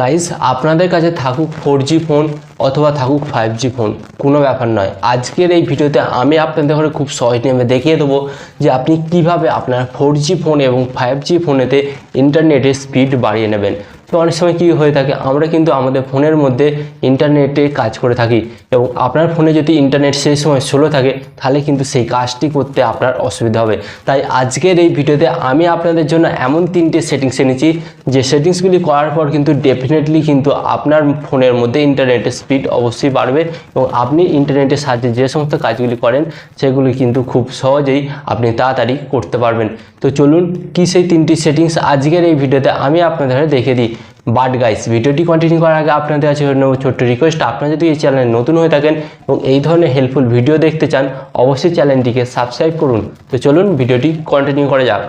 Guys আপনাদের কাছে থাকুক ফোর জি ফোন অথবা থাকুক ফাইভ জি ফোন কোনো ব্যাপার নয়। আজকের এই ভিডিওতে আমি আপনাদের ঘরে খুব সহজ নেমে দেখিয়ে দেবো যে আপনি কীভাবে আপনার ফোর জি ফোন এবং ফাইভ জি ফোনেতে ইন্টারনেটের স্পিড বাড়িয়ে নেবেন। তো অনেক সময় কী হয়ে থাকে, আমরা কিন্তু আমাদের ফোনের মধ্যে ইন্টারনেটে কাজ করে থাকি এবং আপনার ফোনে যদি ইন্টারনেট সেই সময় স্লো থাকে, তাহলে কিন্তু সেই কাজটি করতে আপনার অসুবিধা হবে। তাই আজকের এই ভিডিওতে আমি আপনাদের জন্য এমন তিনটে সেটিংস এনেছি, যে সেটিংসগুলি করার পর কিন্তু ডেফিনেটলি কিন্তু আপনার ফোনের মধ্যে ইন্টারনেটের স্পিড অবশ্যই বাড়বে এবং আপনি ইন্টারনেটের সাহায্যে যে সমস্ত কাজগুলি করেন, সেগুলি কিন্তু খুব সহজেই আপনি তাড়াতাড়ি করতে পারবেন। তো চলুন, কি সেই তিনটি সেটিংস আজকের এই ভিডিওতে আমি আপনাদের দেখে দিই। বাট গাইস ভিডিওটি কন্টিনিউ করার আগে আপনাদের কাছে ছোট্ট রিকোয়েস্ট আপনারা যদি এই চ্যানেলে নতুন হয়ে থাকেন এবং এই ধরনের হেল্পফুল ভিডিও দেখতে চান, অবশ্যই চ্যানেলটিকে সাবস্ক্রাইব করুন। তো চলুন ভিডিওটি কন্টিনিউ করা যাক।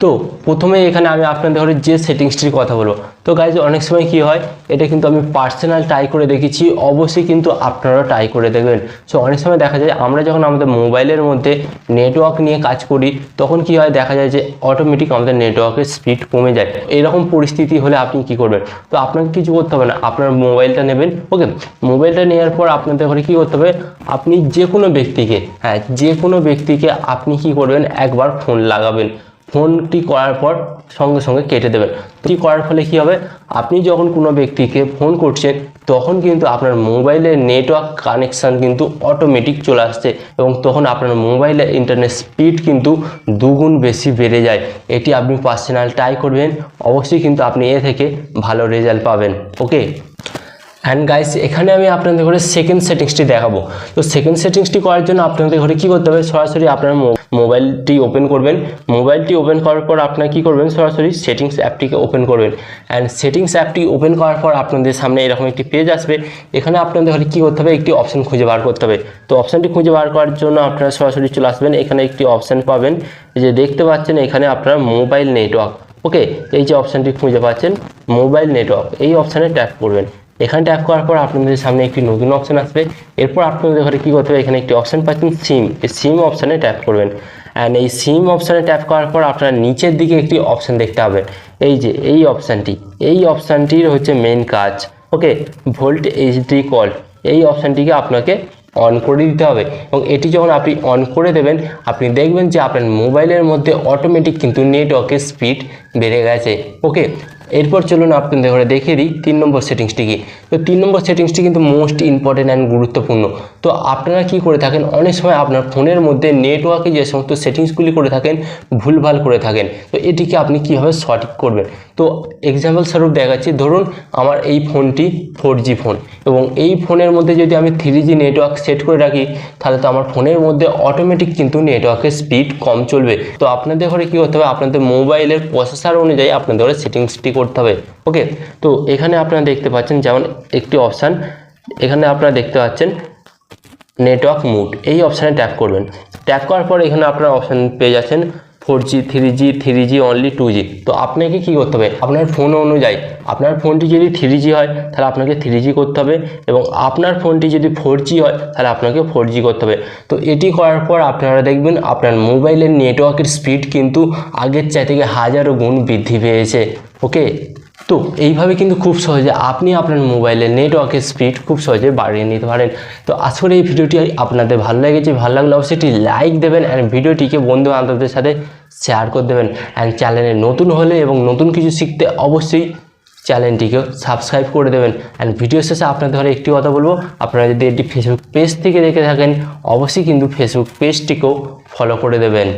তো প্রথমে এখানে আমি আপনাদের ঘরে যে সেটিংসটির কথা বলব। তো গাইজ অনেক সময় কি হয়, এটা কিন্তু আমি পার্সোনাল ট্রাই করে দেখেছি, অবশ্যই কিন্তু আপনারা ট্রাই করে দেখবেন। সো অনেক সময় দেখা যায়, আমরা যখন আমাদের মোবাইলের মধ্যে নেটওয়ার্ক নিয়ে কাজ করি, তখন কি হয়, দেখা যায় যে অটোমেটিক আমাদের নেটওয়ার্কের স্পিড কমে যায়। এরকম পরিস্থিতি হলে আপনি কি করবেন? তো আপনাকে কিছু করতে হবে না, আপনার মোবাইলটা নেবেন ওকে মোবাইলটা নেওয়ার পর আপনাদের ঘরে কী করতে হবে, আপনি যে কোনো ব্যক্তিকে হ্যাঁ যে কোনো ব্যক্তিকে আপনি কি করবেন, একবার ফোন লাগাবেন। ফোনটি করার পর সঙ্গে সঙ্গে কেটে দেবেন। কি করার ফলে কি হবে? আপনি যখন কোনো ব্যক্তিকে ফোন করছেন, তখন কিন্তু আপনার মোবাইলের নেটওয়ার্ক কানেকশান কিন্তু অটোমেটিক চলে আসছে এবং তখন আপনার মোবাইলের ইন্টারনেট স্পিড কিন্তু দুগুণ বেশি বেড়ে যায়। এটি আপনি পার্সোনাল ট্রাই করবেন। অবশ্যই কিন্তু আপনি এ থেকে ভালো রেজাল্ট পাবেন। ওকে অ্যান্ড গাইস এখানে আমি আপনাদের ঘরে সেকেন্ড সেটিংসটি দেখাবো। তো সেকেন্ড সেটিংসটি করার জন্য আপনাদের ঘরে কী করতে হবে? সরাসরি আপনার মোবাইলটি ওপেন করবেন। মোবাইলটি ওপেন করার পর আপনার কী করবেন? সরাসরি সেটিংস অ্যাপটিকে ওপেন করবেন। অ্যান্ড সেটিংস অ্যাপটি ওপেন করার পর আপনাদের সামনে এরকম একটি পেজ আসবে। এখানে আপনাদের ঘরে কী করতে হবে? একটি অপশন খুঁজে বার করতে হবে। তো অপশানটি খুঁজে বার করার জন্য আপনারা সরাসরি চলে আসবেন। এখানে একটি অপশান পাবেন। যে দেখতে পাচ্ছেন, এখানে আপনার মোবাইল নেটওয়ার্ক ওকে এই যে অপশানটি খুঁজে পাচ্ছেন মোবাইল নেটওয়ার্ক এই অপশানে ট্যাপ করবেন। এখানে ট্যাপ করার পর আপনাদের সামনে একটি নতুন অপশান আসবে। এরপর আপনাদের ঘরে কী করতে হবে? এখানে একটি অপশান পাচ্ছেন সিম এই সিম অপশানে ট্যাপ করবেন। অ্যান্ড এই সিম অপশানে ট্যাপ করার পর আপনারা নিচের দিকে একটি অপশান দেখতে পাবেন। এই যে, এই অপশানটি এই অপশানটির হচ্ছে মেন কাজ। ওকে ভোল্ট এইচডি কল এই অপশানটিকে আপনাকে অন করে দিতে হবে। এবং এটি যখন আপনি অন করে দেবেন, আপনি দেখবেন যে আপনার মোবাইলের মধ্যে অটোমেটিক কিন্তু নেটওয়ার্কের স্পিড বেড়ে গেছে। ওকে এরপর চলুন আপনাদের ঘরে দেখে দিই তিন নম্বর সেটিংসটি কী। তো তিন নম্বর সেটিংসটি কিন্তু মোস্ট ইম্পর্টেন্ট অ্যান্ড গুরুত্বপূর্ণ। তো আপনারা কি করে থাকেন? অনেক সময় আপনার ফোনের মধ্যে নেটওয়ার্কে যে সমস্ত সেটিংসগুলি করে থাকেন, ভুলভাল করে থাকেন। তো এটিকে আপনি কীভাবে সঠিক করবেন? তো এক্সাম্পল স্বরূপ দেখাচ্ছি। ধরুন আমার এই ফোনটি ফোর ফোন এবং এই ফোনের মধ্যে যদি আমি থ্রি নেটওয়ার্ক সেট করে রাখি, তাহলে তো আমার ফোনের মধ্যে অটোমেটিক কিন্তু নেটওয়ার্কের স্পিড কম চলবে। তো আপনাদের ঘরে কী করতে হবে? আপনাদের মোবাইলের প্রসেসর অনুযায়ী আপনাদের ঘরে সেটিংসটি করতে হবে। ওকে তো এখানে আপনারা দেখতে পাচ্ছেন যেমন একটি অপশান এখানে আপনারা দেখতে পাচ্ছেন নেটওয়ার্ক মুড এই অপশানে ট্যাপ করবেন। ট্যাপ করার পর এখানে আপনারা অপশান পেয়ে যাচ্ছেন four G three G three G only two G তো আপনাকে কী করতে হবে? আপনার ফোন অনুযায়ী, আপনার ফোনটি যদি থ্রি জি হয়, তাহলে আপনাকে থ্রি জি করতে হবে এবং আপনার ফোনটি যদি ফোর জি হয়, তাহলে আপনাকে ফোর জি করতে হবে। তো এটি করার পর আপনারা দেখবেন আপনার মোবাইলের নেটওয়ার্কের স্পিড কিন্তু আগের চাই থেকে হাজারো গুণ বৃদ্ধি পেয়েছে। ওকে তো এইভাবে কিন্তু খুব সহজে আপনি আপনার মোবাইলের নেটওয়ার্কের স্পিড খুব সহজে বাড়িয়ে নিতে পারেন। তো আসলে এই ভিডিওটি আপনাদের ভালো লেগেছে, ভালো লাগলে অবশ্যই একটি লাইক দেবেন অ্যান্ড ভিডিওটিকে বন্ধু বান্ধবদের সাথে শেয়ার করে দেবেন। অ্যান্ড চ্যানেলে নতুন হলে এবং নতুন কিছু শিখতে অবশ্যই চ্যানেলটিকে সাবস্ক্রাইব করে দেবেন। অ্যান্ড ভিডিও শেষে আপনাদের ঘরে একটি কথা বলব, আপনারা যদি এটি ফেসবুক পেজ থেকে দেখে থাকেন, অবশ্যই কিন্তু ফেসবুক পেজটিকেও ফলো করে দেবেন।